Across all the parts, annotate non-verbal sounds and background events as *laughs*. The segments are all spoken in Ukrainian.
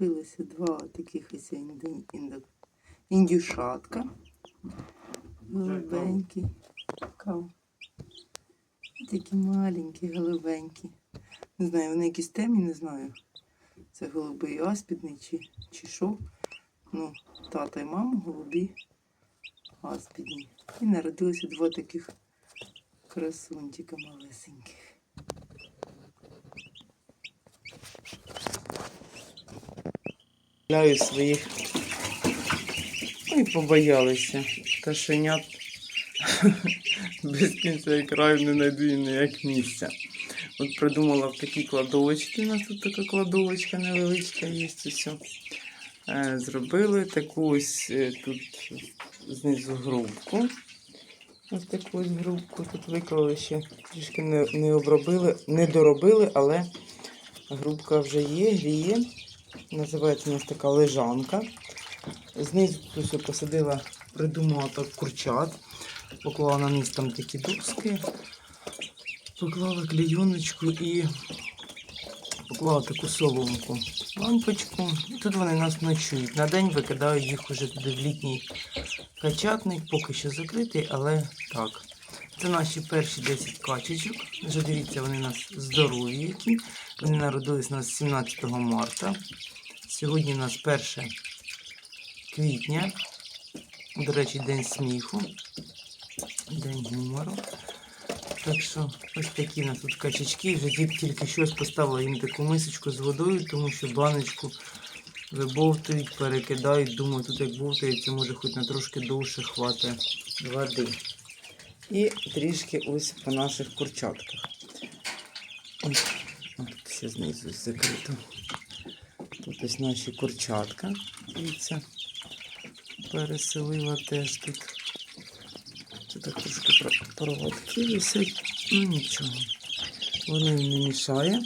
Дивіться, два таких ось індюшатка. Голубенькі. Такі маленькі, голубенькі. Не знаю, вони якісь темні, не знаю. Це голубий аспідний чи, чи що. Ну, тата і мама голубі аспідні. І народилося два таких красунчика малесеньких. Гуляю своїх. Ну і побоялися. Кошенят *laughs* без кінця і краю не знайду їм ніяк місця. От придумала в такі кладовочки. У нас тут така кладовочка невеличка є. Все. Е, Зробили таку ось е, тут знизу грубку. Ось таку ось грубку тут виклали ще трішки не, не обробили, не доробили, але грубка вже є, гріє. Називається у нас така лежанка. Знизу тут посадила, придумала так курчат. Поклала на низ там такі доски, поклала клейоночку і поклала таку соломку, лампочку. Тут вони нас ночують. На день викидаю їх уже туди в літній качатник, поки що закритий, але так. Це наші перші 10 качечок. Вже дивіться, вони у нас здорові які. Вони народились у нас 17 марта. Сьогодні у нас 1 квітня. До речі, день сміху, день гумору. Так що ось такі у нас тут качечки. Вже дід тільки щось поставила їм таку мисочку з водою, тому що баночку вибовтують, перекидають. Думаю, тут як бовтається, може хоч на трошки довше хватить води. І трішки ось по наших курчатках. Ось, от ще знизу закрито. Тут ось наші курчатка. Дивіться, переселила теж тут. Так трошки проводки висять. Ну нічого. Воно їм не мішає.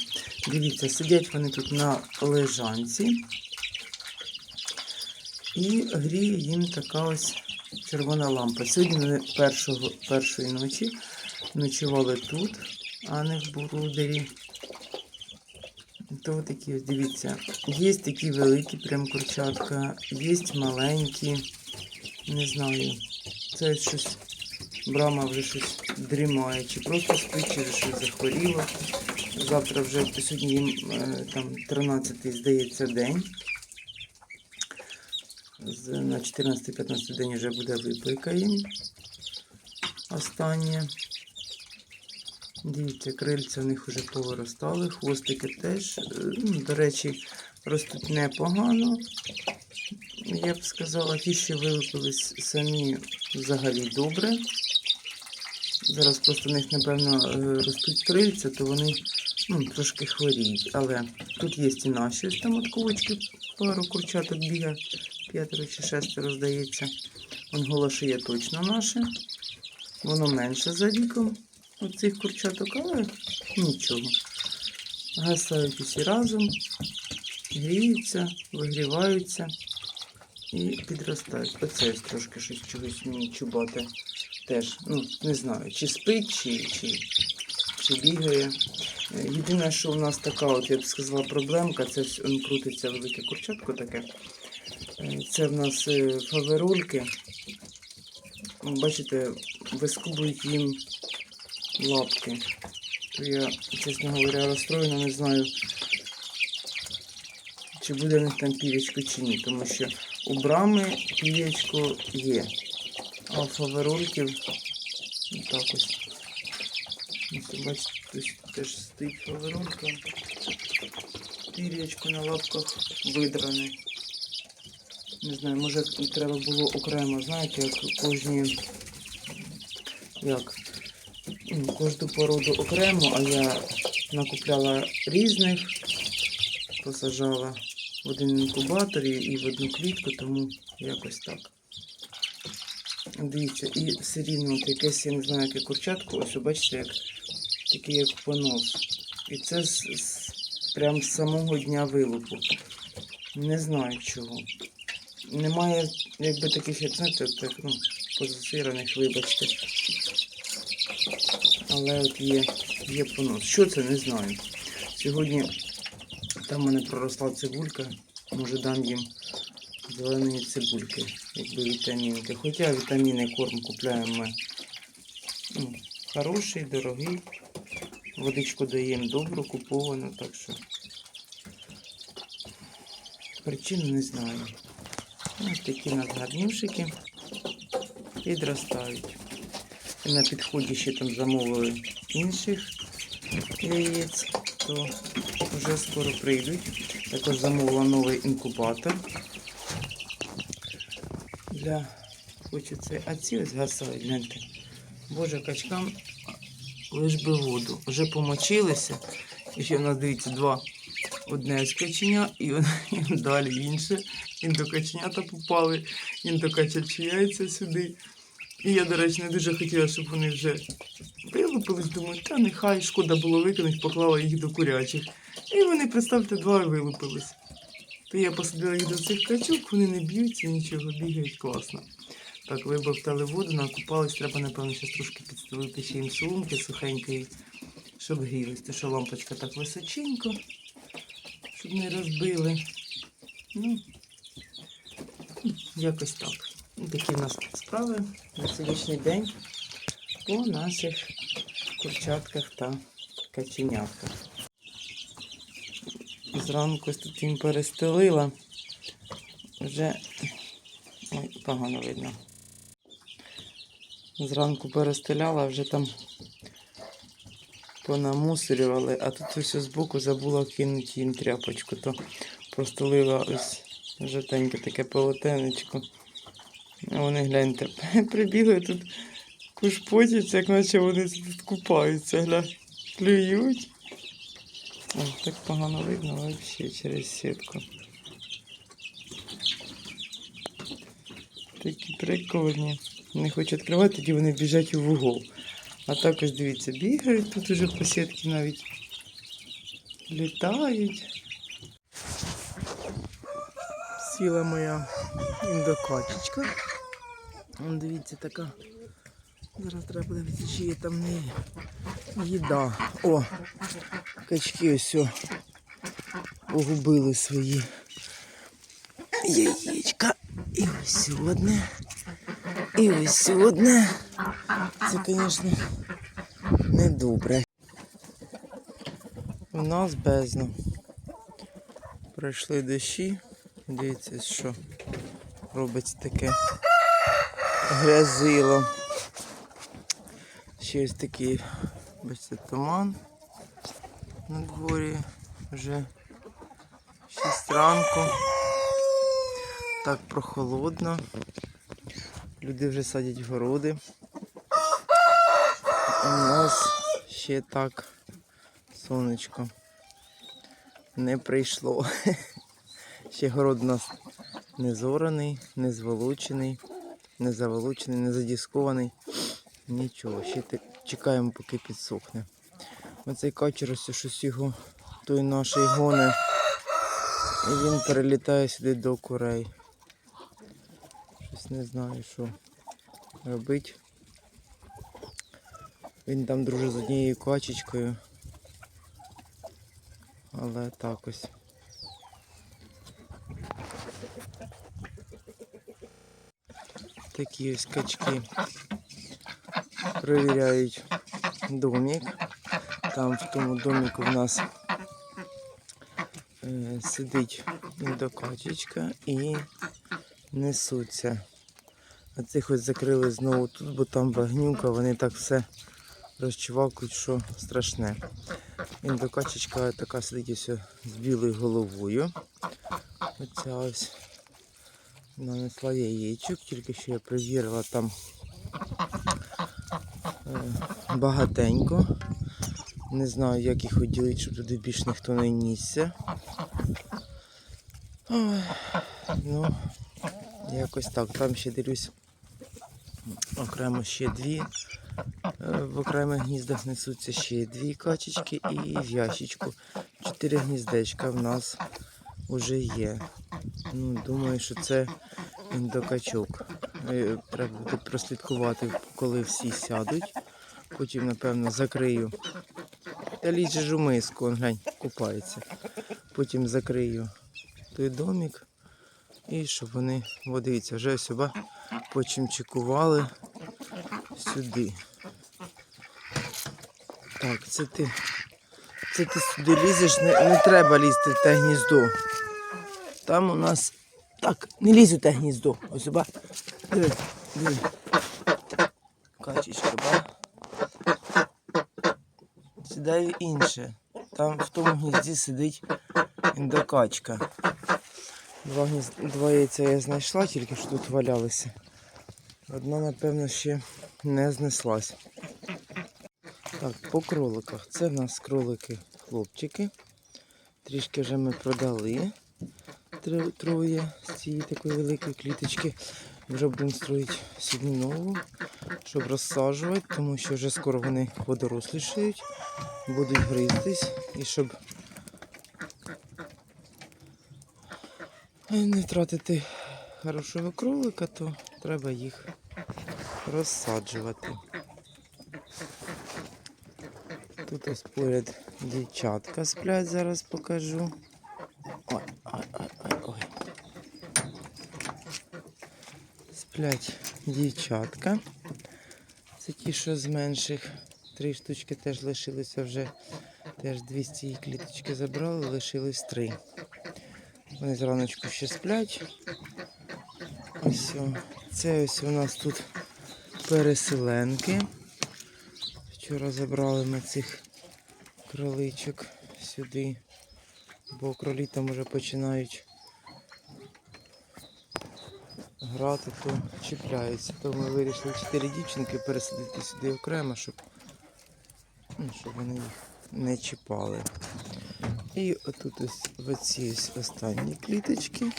Дивіться, сидять вони тут на лежанці. І гріє їм така ось червона лампа. Сьогодні першого, першої ночі ночували тут, а не в Бурудері. То такі дивіться. Є такі великі прям курчатка, є маленькі. Не знаю. Це щось. Брама вже щось дрімає, чи просто спить, чи щось захворіло. Завтра вже сьогодні їм е, там 13 здається день. На 14-15 день вже буде випийка їм. Останнє. Дивіться, крильця в них вже повиростали, хвостики теж. е, Ну, до речі, ростуть непогано. Я б сказала, ті, що вилупились самі взагалі добре. Зараз просто в них, напевно, е, ростуть крильця, то вони ну, трошки хворіють. Але тут є і наші ось пару курчаток бігає, п'ятеро чи шестеро, здається. Вон голошиє точно наше. Воно менше за віком оцих курчаток, але нічого. Гасають усі разом, гріються, вигріваються і підростають. Оце трошки щось чогось мені чубати теж. Ну, не знаю, чи спить, чи, чи, чи бігає. Єдине, що у нас така, от я б сказала, проблемка, це крутиться велике курчатко таке. Е, Це в нас е, фаверольки. Бачите, вискубують їм лапки. То я, чесно говоря, розстроєна, не знаю, чи буде в них там півечко чи ні, тому що у брами півечко є. А у фаверольків так ось. Ось, бачите, тут теж стоїть фаверолька. Пір'ячко на лапках видране. Не знаю, може треба було окремо, знаєте, як кожні. Як? ну, Кожну породу окремо, а я накупляла різних, посажала в один інкубатор і- в одну клітку, тому якось так. Дивіться, і все рівно якесь, я не знаю, яке курчатко, ось бачите, як такий як понос. І це з, з, прям з самого дня вилупу. Не знаю чого. Немає, якби таких, як знаєте, так, ну, позасираних, вибачте. Але от є, є понос. Що це, не знаю. Сьогодні там в мене проросла цибулька, може дам їм зеленої цибульки, якби вітамінки. Хоча вітаміни корм купляємо ми ну, хороший, дорогий. Водичку даємо добру, куповану, так що причину не знаю. Ось такі у нас підростають. На підході ще там замовили інших яєць, то вже скоро прийдуть. Також замовила новий інкубатор. Для це. А ці ось гасають, гляньте. Боже, качкам лиш би воду. Вже помочилися. І ще в нас дивіться два. Одне і, *laughs* і далі інше. Індокаченята попали, індокачачі яйця сюди. І я, до речі, не дуже хотіла, щоб вони вже вилупились. Думаю, та нехай шкода було викинути, поклала їх до курячих. І вони, представте, два вилупились. То я посадила їх до цих качок, вони не б'ються, нічого, бігають класно. Так, вибавтали воду, накупались, треба, напевно, ще трошки підстелити ще їм сумки сухенької, щоб грілись. Те, що лампочка так височенько, щоб не розбили. Ну, якось так. Такі в нас справи на сьогоднішній день по наших курчатках та каченятках. Зранку тут їм перестелила. Вже ой, погано видно. Зранку перестеляла, вже там понамусорювали, а тут ось збоку забула кинути їм тряпочку, то простелила ось жовтеньке таке полотенечко. Вони гляньте, *laughs* прибігли тут кушпотяться, як наче вони тут купаються, гля, клюють. Ой, так погано видно взагалі через сітку. Такі прикольні. Не хочу відкривати, тоді вони біжать у вугол. А також дивіться, бігають тут уже по сітці навіть літають. Сіла моя індокачечка. Дивіться, така. Зараз треба подивитися, чи є там не їда. О, качки ось погубили свої яєчка. І ось одне. І ось одне. Це, звісно, не добре. У нас бездна. Пройшли дощі. Дивіться, що робиться таке грязило. Ще ось такий, бачите, туман на дворі. Вже 6 ранку. Так прохолодно. Люди вже садять городи. У нас ще так сонечко не прийшло. *laughs* Ще город у нас не зораний, не зволочений, не заволочений, не задіскований. Нічого, ще чекаємо, поки підсохне. Оцей качер ось щось його той наший гоне. І він перелітає сюди до курей. Щось не знаю, що робить. Він там дружить з однією качечкою. Але так ось. Такі ось качки перевіряють домик. Там в тому домику в нас е, сидить індокачечка і несуться. А цих ось закрили знову тут, бо там багнюка, вони так все розчувакують, що страшне. Індокачечка така сидить ось з білою головою. Оця ось нанесла яєчок, тільки що я перевірила там е, багатенько. Не знаю, як їх виділити, щоб туди більш ніхто не нісся. Ну, якось так. Там ще дивлюсь окремо ще дві. Е, В окремих гніздах несуться ще дві качечки і в ящичку. Чотири гніздечка в нас вже є. Ну, думаю, що це індокачок. Е, Треба буде прослідкувати, коли всі сядуть. Потім, напевно, закрию Та ж у миску, он, глянь, купається. Потім закрию той домик. І щоб вони, о, дивіться, вже сюди почимчикували сюди. Так, це ти. Це ти сюди лізеш, не, не треба лізти в те гніздо. Там у нас. Так, не лізь у те гніздо. Ось ба. Диви, диви. Качечка, ба. Сідай в інше. Там в тому гнізді сидить індокачка. Два, гніз... Два яйця я знайшла, тільки що тут валялися. Одна, напевно, ще не знеслась. Так, по кроликах. Це в нас кролики хлопчики. Трішки вже ми продали троє з цієї такої великої кліточки. Вже будемо строїти сьогодні нову, щоб розсаджувати, тому що вже скоро вони подорослішають, будуть гризтись і щоб не втратити хорошого кролика, то треба їх розсаджувати. Тут ось поряд дівчатка сплять, зараз покажу. Ой, ой, ой, ой, ой. Сплять дівчатка. Це ті, що з менших. Три штучки теж лишилися вже. Теж 200 її кліточки забрали, лишилось три. Вони зраночку ще сплять. Ось. Це ось у нас тут переселенки. Вчора забрали ми цих кроличок сюди, бо кролі там вже починають грати, то чіпляються. То ми вирішили чотири дівчинки пересадити сюди окремо, щоб, ну, щоб вони їх не чіпали. І отут ось оці ось останні кліточки,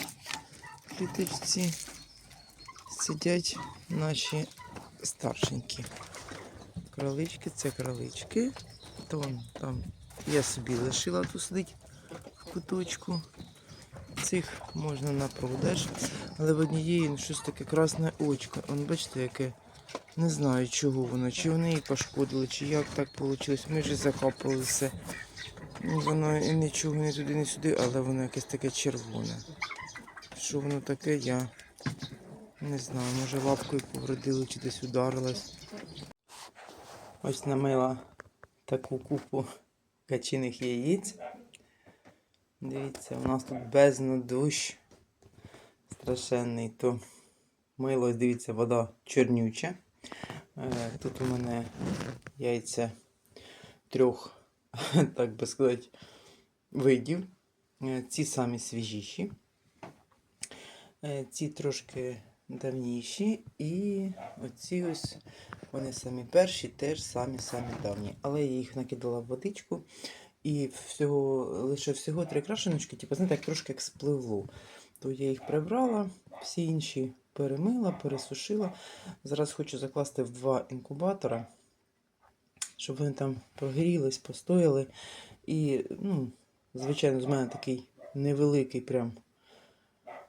кліточці сидять наші старшенькі. Кролички це кролички. То вон там я собі лишила тут сидить в куточку. Цих можна на продаж. Але в однієї щось таке красне очко. Вон бачите, яке не знаю чого воно, чи вони її пошкодили, чи як так вийшло. Ми вже закопали все. Ну, Воно і нічого не туди, не сюди, але воно якесь таке червоне. Що воно таке, я не знаю. Може лапкою повредили чи десь ударилась. Ось намила таку купу качиних яєць. Дивіться, у нас тут бездна дощ страшенний, то мило, дивіться, вода чорнюча. Е, Тут у мене яйця трьох, *laughs* так би сказати, видів. Е, Ці самі свіжіші. Е, Ці трошки давніші. І оці ось вони самі перші, теж самі самі давні. Але я їх накидала в водичку. І всього, лише всього три крашеночки, типу, знаєте, як трошки як спливло. То я їх прибрала, всі інші перемила, пересушила. Зараз хочу закласти в два інкубатора, щоб вони там прогрілись, постояли. І, ну, звичайно, з мене такий невеликий прям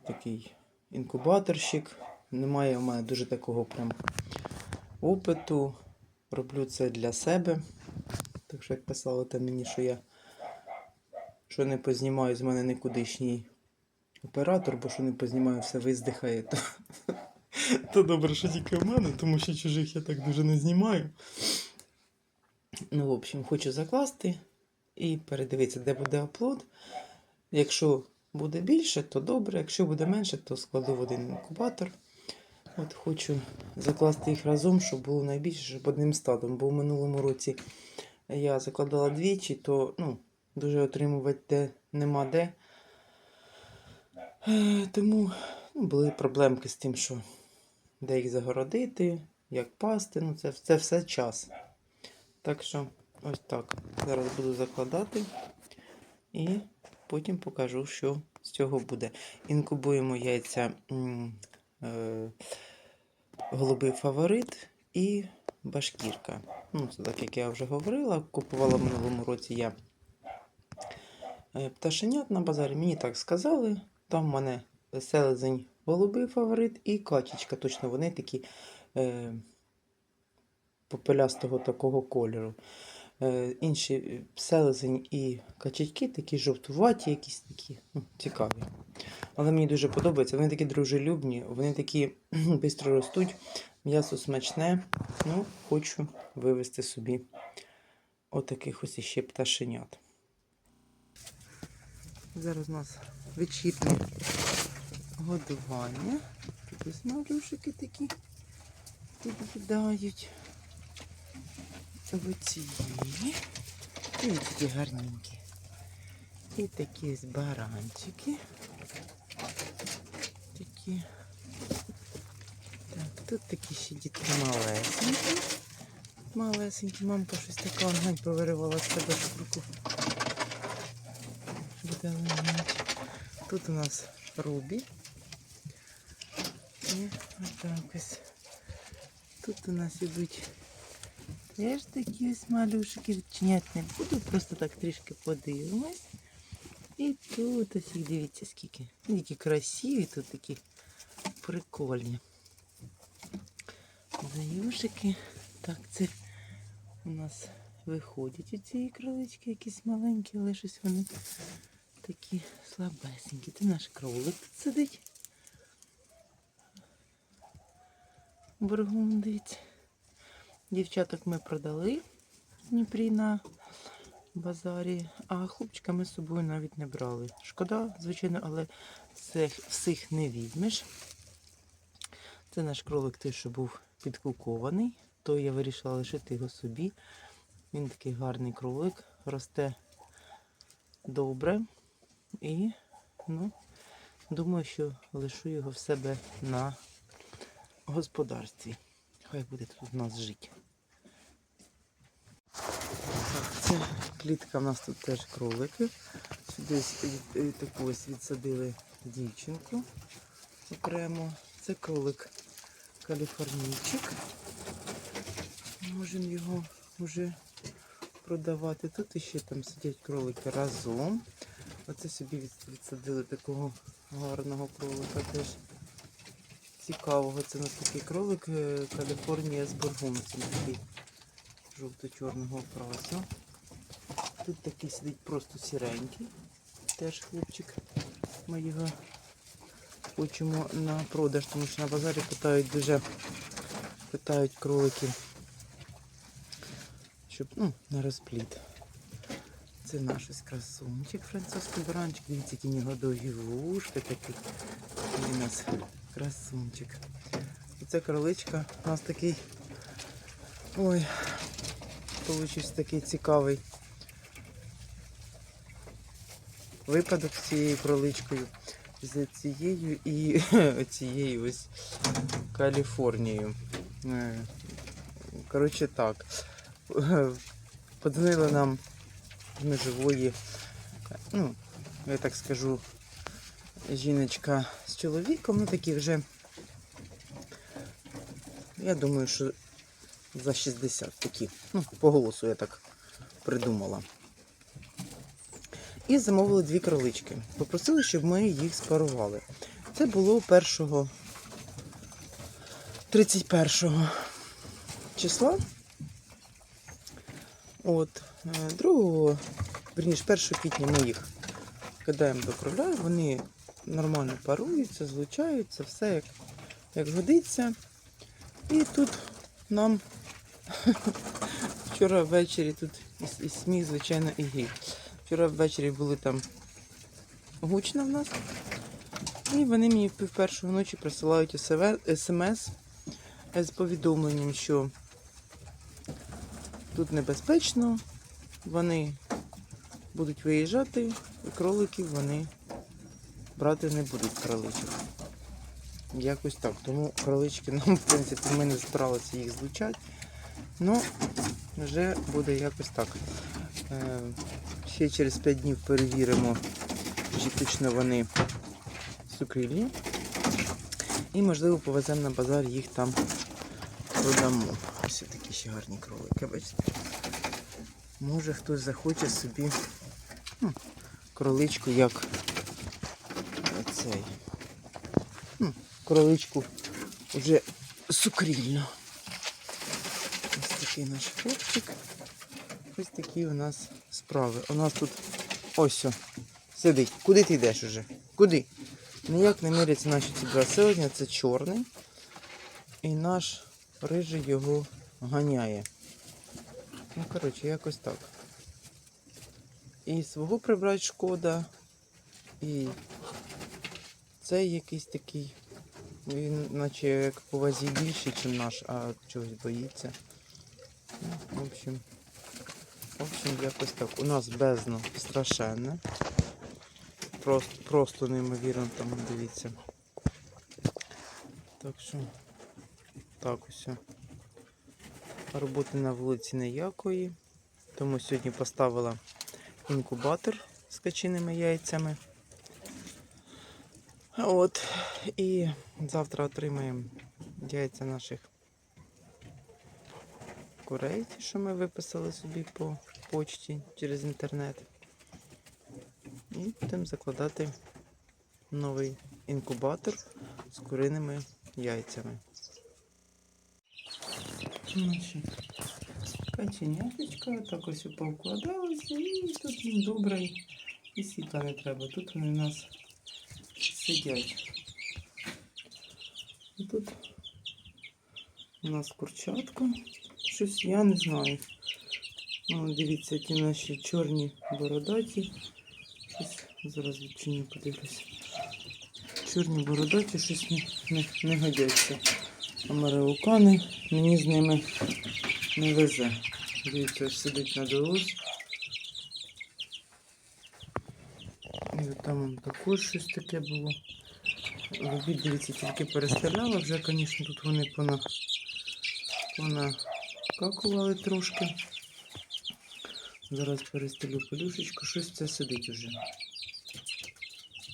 такий інкубаторщик. Немає у мене дуже такого прям опиту. Роблю це для себе. Так що як писали там мені, що я що не познімаю з мене никудишній оператор, бо що не познімаю, все виздихає, то, то добре, що тільки в мене, тому що чужих я так дуже не знімаю. Ну, в общем, хочу закласти і передивитися, де буде оплод. Якщо буде більше, то добре. Якщо буде менше, то складу в один інкубатор. От хочу закласти їх разом, щоб було найбільше, щоб одним стадом. Бо в минулому році я закладала двічі, то ну, дуже отримувати нема де. Е, Тому ну, були проблемки з тим, що де їх загородити, як пасти. Ну, це, це все час. Так що ось так. Зараз буду закладати і потім покажу, що з цього буде. Інкубуємо яйця е, голубий фаворит і башкірка. Ну, це так як я вже говорила, купувала в минулому році я е, пташенят на базарі. Мені так сказали. Там в мене селезень голубий фаворит і качечка. Точно вони такі е, попелястого такого кольору. Е, інші е, селезень і качечки такі жовтуваті, якісь такі ну, цікаві. Але мені дуже подобається. Вони такі дружелюбні, вони такі *clears throat* швидко ростуть, м'ясо смачне. Ну, хочу вивезти собі отаких ось іще пташенят. Зараз у нас вечірнє годування. Тут ось малюшики такі під'їдають. Оці. І такі гарненькі. І такі ось баранчики. Такі. Так, тут такі ще дітки малесенькі. Малесенькі, мамка щось така гань повиривала з себе руку. Буде лежать. Тут у нас Рубі. І отак ось. Тут у нас ідуть теж такі ось малюшки. Відчиняти не буду, просто так трішки подивимось. І тут ось їх дивіться скільки. Такі красиві, тут такі прикольні. Заюшики. Так, це у нас виходять у цієї кролички якісь маленькі, але щось вони такі слабесенькі. Це наш кролик тут сидить. Бургундець. Дівчаток ми продали в Дніпрі на базарі, а хлопчика ми з собою навіть не брали. Шкода, звичайно, але всіх, всіх не візьмеш. Це наш кролик той, що був підкукований, то я вирішила лишити його собі. Він такий гарний кролик, росте добре. І, ну, думаю, що лишу його в себе на господарстві. Хай буде тут у нас жити. Це клітка в нас тут теж кролики. Сюди таку ось відсадили дівчинку окремо. Це кролик каліфорнійчик. Можемо його вже продавати. Тут іще там сидять кролики разом. Оце собі відсадили такого гарного кролика теж. Цікавого. Це у нас такий кролик е, Каліфорнія з бургунцем. Такий жовто-чорного окрасу. Тут такий сидить просто сіренький. Теж хлопчик. Ми його хочемо на продаж, тому що на базарі питають дуже питають кролики, щоб ну, на розпліт. Це наш ось красунчик, французький баранчик. Дивіться, які нього довгі вушки такі. Такий у нас красунчик. Оце кроличка. У нас такий. Ой, получився такий цікавий випадок з цією кроличкою. З цією і *laughs* цією ось Каліфорнією. Е, Коротше так. Подзвонила нам з межової, ну, я так скажу, жіночка з чоловіком, ну такі вже, я думаю, що за 60 такі. Ну, по голосу я так придумала. І замовили дві кролички. Попросили, щоб ми їх спарували. Це було 1 31 числа. От, 2, верніше, 1 квітня ми їх кидаємо до кроля, вони нормально паруються, злучаються, все як, як годиться. І тут нам *laughs* вчора ввечері тут і, і сміх, звичайно, і гріх. Вчора ввечері були там гучно в нас. І вони мені в першої ночі присилають смс з повідомленням, що тут небезпечно, вони будуть виїжджати, і кроликів вони брати не будуть кроличок. Якось так. Тому кролички нам, *laughs* в принципі, ми не збиралися їх злучати. Ну, вже буде якось так. Е, Ще через 5 днів перевіримо, чи точно вони сукрильні. І, можливо, повеземо на базар, їх там продамо. Ось такі ще гарні кролики, бачите. Може хтось захоче собі ну, кроличку як цей. Ну, кроличку вже сукрільну. Ось такий наш хлопчик. Ось такі у нас справи. У нас тут ось о, сидить. Куди ти йдеш уже? Куди? Ніяк не миряться наші ці два селення, це чорний. І наш рижий його ганяє. Ну, коротше, якось так. І свого прибрати шкода, і цей якийсь такий. Він наче як по вазі більший, ніж наш, а чогось боїться. Ну, в общем, в общем, якось так. У нас бездна страшенна. Просто, просто неймовірно там дивіться. Так що так ось. Роботи на вулиці ніякої. Тому сьогодні поставила інкубатор з качиними яйцями. От. І завтра отримаємо яйця наших курей, що ми виписали собі по почті через інтернет. І будемо закладати новий інкубатор з куриними яйцями. Наші каченяточка так ось повкладалися і тут їм добре і світла не треба. Тут вони у нас сидять. І тут у нас курчатка. Щось я не знаю. О, дивіться, ті наші чорні бородаті. Щось зараз відчиню, подивлюся. Чорні бородаті щось не, не, не годяться. Американи мені з ними не везе. Дивіться, ось сидить на дорозі. І там також щось таке було. В обід, дивіться, тільки перестріляла, вже, звісно, тут вони пона... понакакували трошки. Зараз перестрілю подушечку, щось це сидить уже.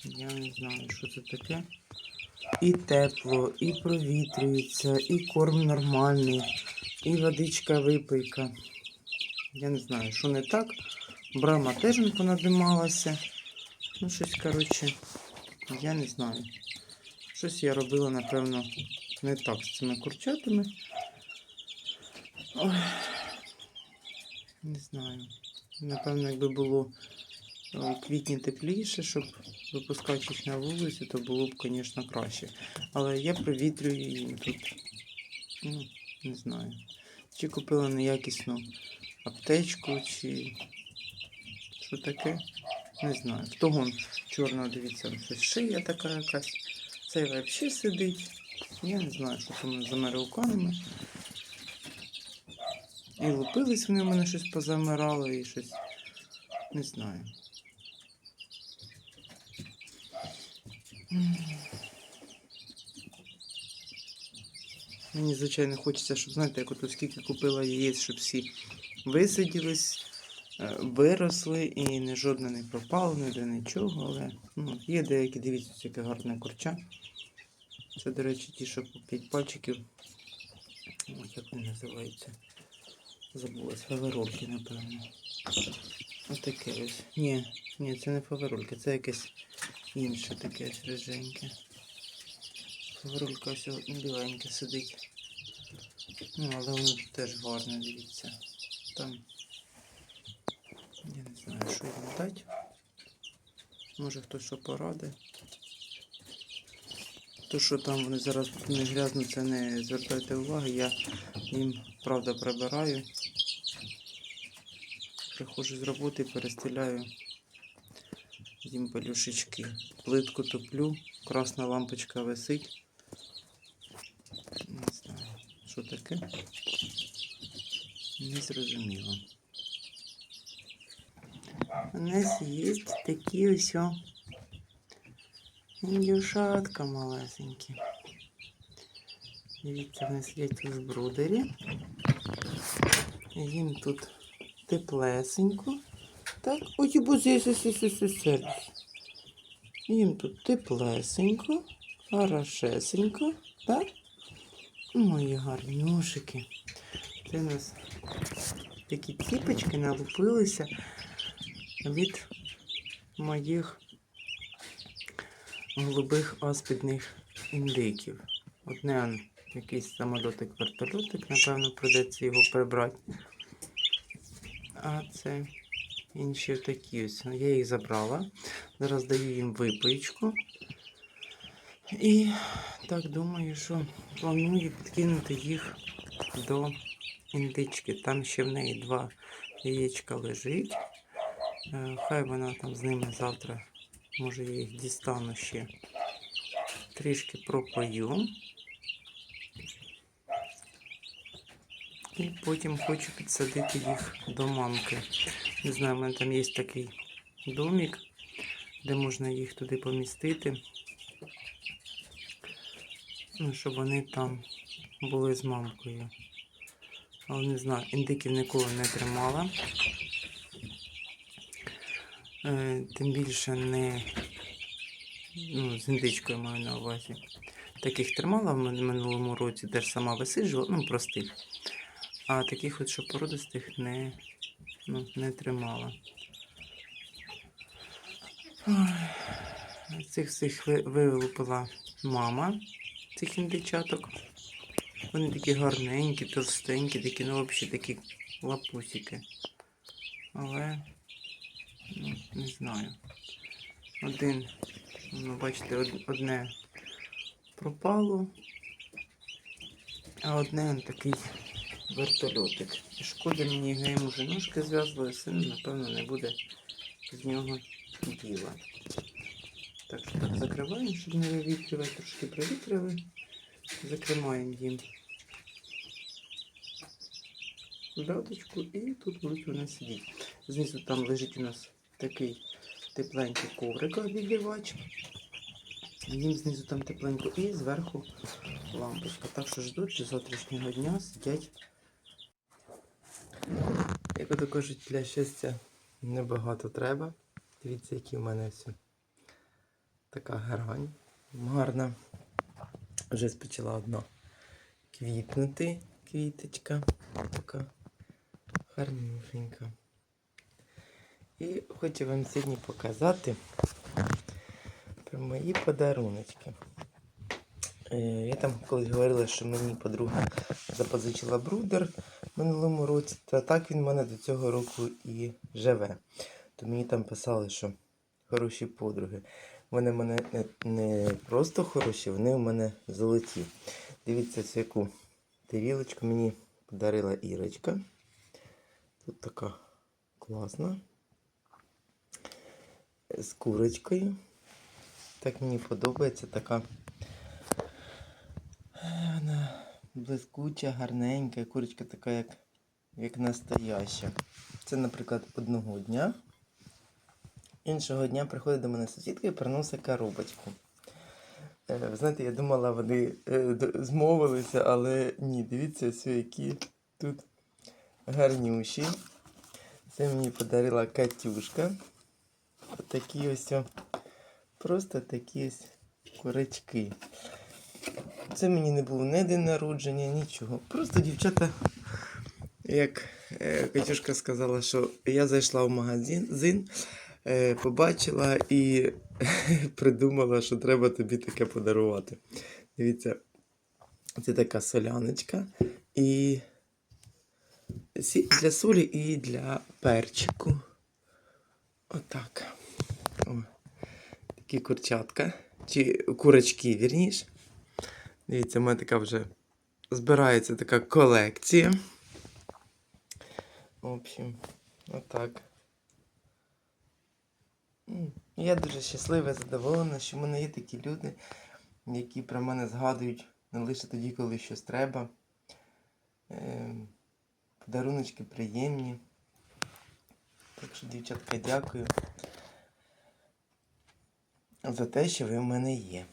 Я не знаю, що це таке. І тепло, і провітрюється, і корм нормальний, і водичка випийка. Я не знаю, що не так. Брама теж не понадималася. Ну, щось, коротше, я не знаю. Щось я робила, напевно, не так з цими курчатами. Ой, не знаю. Напевно, якби було квітні тепліше, щоб випускати їх на вулицю, то було б, звісно, краще. Але я провітрюю їм тут. Ну, не знаю. Чи купила неякісну аптечку, чи що таке. Не знаю. В того чорного, дивіться, шия така якась. Цей взагалі сидить. Я не знаю, що там з американами. І лупились вони в мене щось позамирали і щось. Не знаю. Мені, звичайно, хочеться, щоб, знаєте, як от скільки купила яєць, щоб всі висиділись, е, виросли і не жодне не пропало, ніде нічого, але ну, є деякі, дивіться, яке гарне курча. Це, до речі, ті, що по 5 пальчиків. Ой, як вони називаються? Забулась, фаверольки, напевно. Отаке ось. Ні, ні, це не фаверольки, це якесь інше таке ось риженьке. Фаверолька ось біленьке сидить. Ну, але воно теж гарне, дивіться. Там. Я не знаю, що їм дати. Може хтось що поради. То, що там вони зараз не грязнуться, не звертайте уваги, я їм правда прибираю. Приходжу з роботи, перестеляю їм пелюшечки. Плитку топлю, красна лампочка висить. Не знаю, що таке. Не зрозуміло. У нас є такі ось індюшатка малесенькі. Дивіться, вони сидять у збрудері. Їм тут теплесенько. Так, ой, боже, сервіс. Їм теплесенько, хорошесенько? Мої гарнюшики. Це у нас такі ціпочки налупилися від моїх голубих аспідних індиків. Одне якийсь самолотик вертольотик, напевно, придеться його прибрати. А це інші такі ось. Я їх забрала. Зараз даю їм випічку. І так думаю, що планую підкинути їх до індички. Там ще в неї два яєчка лежить. Е, Хай вона там з ними завтра, може я їх дістану ще. Трішки пропою. І потім хочу підсадити їх до мамки. Не знаю, в мене там є такий домик, де можна їх туди помістити. Ну, щоб вони там були з мамкою. Але не знаю, індиків ніколи не тримала. Е, тим більше не ну, з індичкою маю на увазі. Таких тримала в минулому році, теж сама висиджувала, ну простих. А таких от, що породистих не, ну, не тримала. Ой, Цих всіх ви- вилупила мама цих індичаток. Вони такі гарненькі, товстенькі, такі, ну взагалі такі лапусики. Але, ну, не знаю. Один, ну, бачите, одне пропало, а одне такий вертольотик. Шкода мені я йому вже ножки зв'язували, син, напевно, не буде з нього діла. Так що так закриваємо, щоб не вивітрювати, трошки провітрили. Закриваємо їм даточку і тут будуть вони сидіти. Знизу там лежить у нас такий тепленький коврик обігрівач. Їм знизу там тепленько і зверху лампочка. Так що ждуть до завтрашнього дня сидять. Як кажуть, для щастя небагато треба. Дивіться, які в мене все. Така грань гарна. Вже спочала одна квітнути квіточка. Така гарнюшенька. І хочу вам сьогодні показати про мої подаруночки. Е, Я там колись говорила, що мені подруга запозичила брудер минулому році, та так він в мене до цього року і живе. То мені там писали, що хороші подруги. Вони в мене не, просто хороші, вони в мене золоті. Дивіться, цю яку тарілочку мені подарила Ірочка. Тут така класна. З курочкою. Так мені подобається така. е, Вона блискуча, гарненька, курочка така, як, як настояща. Це, наприклад, одного дня. Іншого дня приходить до мене сусідка і приносить коробочку. Е, знаєте, я думала, вони е, змовилися, але ні, дивіться, ось які тут гарнющі. Це мені подарила Катюшка. Отакі ось о, просто такі ось курочки. Це мені не було не день народження, нічого. Просто дівчата, як е, Катюшка сказала, що я зайшла в магазин, е, побачила і *laughs* придумала, що треба тобі таке подарувати. Дивіться, це така соляночка і для солі і для перчику. Отак. О, такі курчатка. Чи курочки, вірніше. Дивіться, в мене така вже збирається така колекція. В общем, отак. Я дуже щаслива і задоволена, що в мене є такі люди, які про мене згадують не лише тоді, коли щось треба. Ем, Подаруночки приємні. Так що, дівчатка, дякую за те, що ви в мене є.